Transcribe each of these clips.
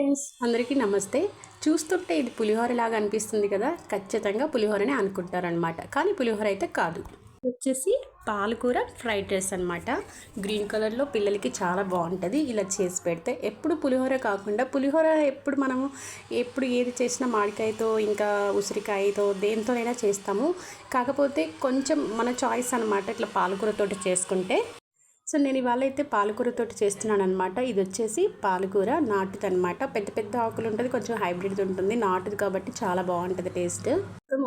Friends అందరికీ నమస్తే. చూస్తుంటే ఇది పులిహోర లాగా అనిపిస్తుంది కదా? ఖచ్చితంగా పులిహోరనే అనుకుంటారనమాట కానీ పులిహోర అయితే కాదు. వచ్చేసి పాలకూర ఫ్రైడ్ రైస్ అనమాట గ్రీన్ కలర్లో పిల్లలకి చాలా బాగుంటుంది. ఇలా చేసి పెడితే ఎప్పుడు పులిహోర కాకుండా పులిహోర ఎప్పుడు మనము ఎప్పుడు ఏది చేసినా మామిడికాయతో ఇంకా ఉసిరికాయతో దేంతోనైనా చేస్తాము. కాకపోతే కొంచెం మన చాయిస్ అనమాట ఇట్లా పాలకూరతోటి చేసుకుంటే. సో నేను ఇవాళ అయితే పాలకూరతో చేస్తున్నాను అనమాట ఇది వచ్చేసి పాలకూర నాటుది అనమాట పెద్ద పెద్ద ఆకులు ఉంటుంది కొంచెం హైబ్రిడ్ ఉంటుంది. నాటుది కాబట్టి చాలా బాగుంటుంది టేస్ట్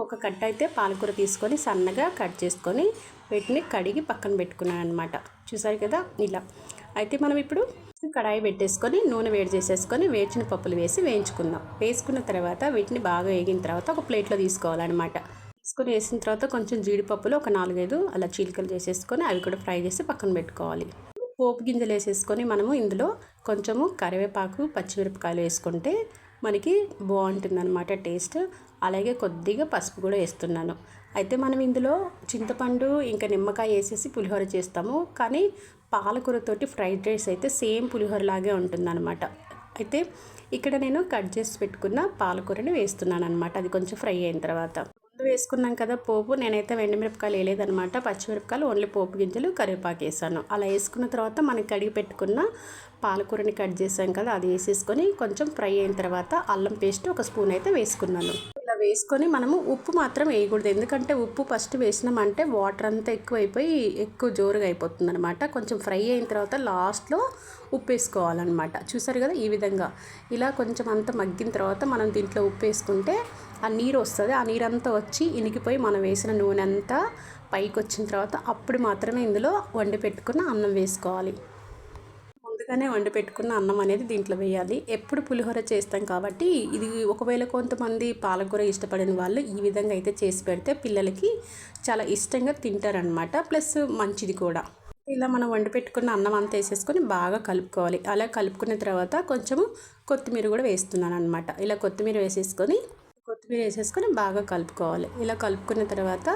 ఒక కట్ట అయితే పాలకూర తీసుకొని సన్నగా కట్ చేసుకొని వీటిని కడిగి పక్కన పెట్టుకున్నాను అనమాట చూసారు కదా? ఇలా. అయితే మనం ఇప్పుడు కడాయి పెట్టేసుకొని నూనె వేడి చేసేసుకొని వేచిన పప్పులు వేసి వేయించుకుందాం. వేసుకున్న తర్వాత వీటిని బాగా వేగిన తర్వాత ఒక ప్లేట్లో తీసుకోవాలన్నమాట. తీసుకొని వేసిన తర్వాత కొంచెం జీడిపప్పులు ఒక నాలుగైదు అలా చీలికలు చేసేసుకొని అవి కూడా ఫ్రై చేసి పక్కన పెట్టుకోవాలి. పోపు గింజలు వేసేసుకొని మనము ఇందులో కొంచెము కరివేపాకు పచ్చిమిరపకాయలు వేసుకుంటే మనకి బాగుంటుంది అనమాట టేస్ట్. అలాగే కొద్దిగా పసుపు కూడా వేస్తున్నాను. అయితే మనం ఇందులో చింతపండు ఇంకా నిమ్మకాయ వేసేసి పులిహోర చేస్తాము. కానీ పాలకూరతోటి ఫ్రైడ్ రైస్ అయితే సేమ్ పులిహోర లాగే ఉంటుందన్నమాట. అయితే ఇక్కడ నేను కట్ చేసి పెట్టుకున్న పాలకూరని వేస్తున్నాను అనమాట అది కొంచెం ఫ్రై అయిన తర్వాత. వేసుకున్నాం కదా పోపు నేనైతే మిరపకాయలు వేయలేదనమాట పచ్చిమిరపకాయలు ఓన్లీ పోపు గింజలు కరివేపాకు వేసాను. అలా వేసుకున్న తర్వాత మనం కడిగి పెట్టుకున్న పాలకూరని కట్ చేసాం కదా అది వేసేసుకొని కొంచెం ఫ్రై అయిన తర్వాత అల్లం పేస్ట్ ఒక స్పూన్ అయితే వేసుకున్నాను. వేసుకొని మనము ఉప్పు మాత్రం వేయకూడదు. ఎందుకంటే ఉప్పు ఫస్ట్ వేసినామంటే వాటర్ అంతా ఎక్కువైపోయి ఎక్కువ జోరుగా అయిపోతుంది అనమాట కొంచెం ఫ్రై అయిన తర్వాత లాస్ట్లో ఉప్పు వేసుకోవాలన్నమాట. చూసారు కదా ఈ విధంగా. ఇలా కొంచెం అంతా మగ్గిన తర్వాత మనం దీంట్లో ఉప్పు వేసుకుంటే ఆ నీరు వస్తుంది. ఆ నీరంతా వచ్చి ఇనికిపోయి మనం వేసిన నూనె అంతా పైకి వచ్చిన తర్వాత అప్పుడు మాత్రమే ఇందులో వండి పెట్టుకున్న అన్నం వేసుకోవాలి. ముందుగానే వండి పెట్టుకున్న అన్నం అనేది దీంట్లో వేయాలి. ఎప్పుడు పులిహోర చేస్తాం కాబట్టి ఇది ఒకవేళ కొంతమంది పాలకూర ఇష్టపడిన వాళ్ళు ఈ విధంగా అయితే చేసి పెడితే పిల్లలకి చాలా ఇష్టంగా తింటారనమాట ప్లస్ మంచిది కూడా. ఇలా మనం వండి పెట్టుకున్న అన్నం అంతా వేసేసుకొని బాగా కలుపుకోవాలి. అలా కలుపుకున్న తర్వాత కొంచెము కొత్తిమీర కూడా వేస్తున్నాను అనమాట ఇలా కొత్తిమీర వేసేసుకొని కొత్తిమీర వేసేసుకొని బాగా కలుపుకోవాలి. ఇలా కలుపుకున్న తర్వాత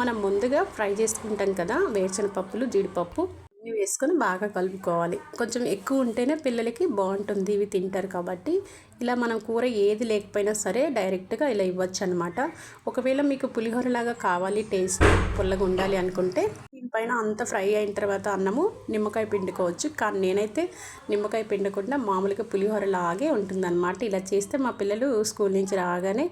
మనం ముందుగా ఫ్రై చేసుకుంటాం కదా వేరుశనగపప్పులు జీడిపప్పు ఇవి వేసుకొని బాగా కలుపుకోవాలి. కొంచెం ఎక్కువ ఉంటేనే పిల్లలకి బాగుంటుంది. ఇవి తింటారు కాబట్టి ఇలా మనం కూర ఏది లేకపోయినా సరే డైరెక్ట్గా ఇలా ఇవ్వచ్చు అనమాట ఒకవేళ మీకు పులిహోరలాగా కావాలి టేస్ట్ పుల్లగా ఉండాలి అనుకుంటే దీనిపైన అంత ఫ్రై అయిన తర్వాత అన్నము నిమ్మకాయ పిండుకోవచ్చు. కానీ నేనైతే నిమ్మకాయ పిండకుండా మామూలుగా పులిహోర లాగే ఉంటుందన్నమాట. ఇలా చేస్తే మా పిల్లలు స్కూల్ నుంచి రాగానే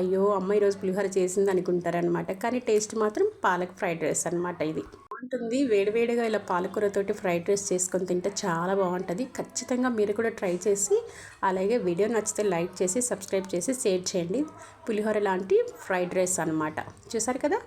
అయ్యో అమ్మ ఈరోజు పులిహోర చేసింది అనుకుంటారనమాట కానీ టేస్ట్ మాత్రం పాలక్ ఫ్రైడ్ రైస్ అనమాట ఇది. బాగుంటుంది. వేడివేడిగా ఇలా పాలకూరతోటి ఫ్రైడ్ రైస్ చేసుకొని తింటే చాలా బాగుంటుంది. ఖచ్చితంగా మీరు కూడా ట్రై చేసి అలాగే వీడియో నచ్చితే లైక్ చేసి సబ్స్క్రైబ్ చేసి షేర్ చేయండి. పులిహోర లాంటి ఫ్రైడ్ రైస్ అనమాట చూసారు కదా?